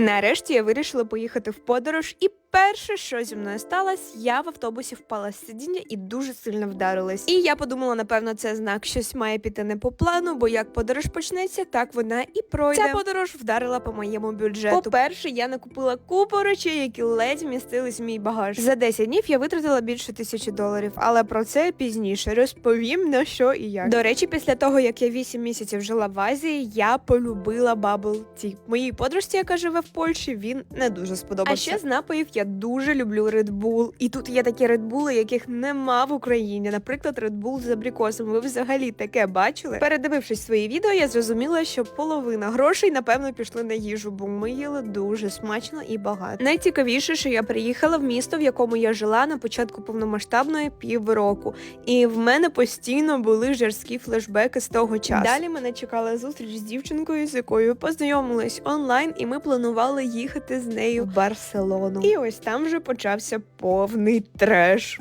Нарешті я вирішила поїхати в подорож, і перше, що зі мною сталося, я в автобусі впала з сидіння і дуже сильно вдарилась. І я подумала, напевно, це знак, щось має піти не по плану, бо як подорож почнеться, так вона і пройде. Ця подорож вдарила по моєму бюджету. По-перше, я накупила купу речей, які ледь вмістились в мій багаж. За 10 днів я витратила більше тисячі доларів, але про це пізніше розповім на що і як. До речі, після того як я 8 місяців жила в Азії, я полюбила Bubble Tea. Моїй подружці, яка живе в Польщі, він не дуже сподобався. А ще з напоїв я дуже люблю Red Bull. І тут є такі Red Bull, яких нема в Україні. Наприклад, Red Bull з абрикосом. Ви взагалі таке бачили? Передивившись свої відео, я зрозуміла, що половина грошей, напевно, пішли на їжу, бо ми їли дуже смачно і багато. Найцікавіше, що я приїхала в місто, в якому я жила на початку повномасштабної півроку. І в мене постійно були жорсткі флешбеки з того часу. Далі мене чекала зустріч з дівчинкою, з якою познайомились онлайн, і ми планували їхати з нею в Барселону. І ось там вже почався повний треш.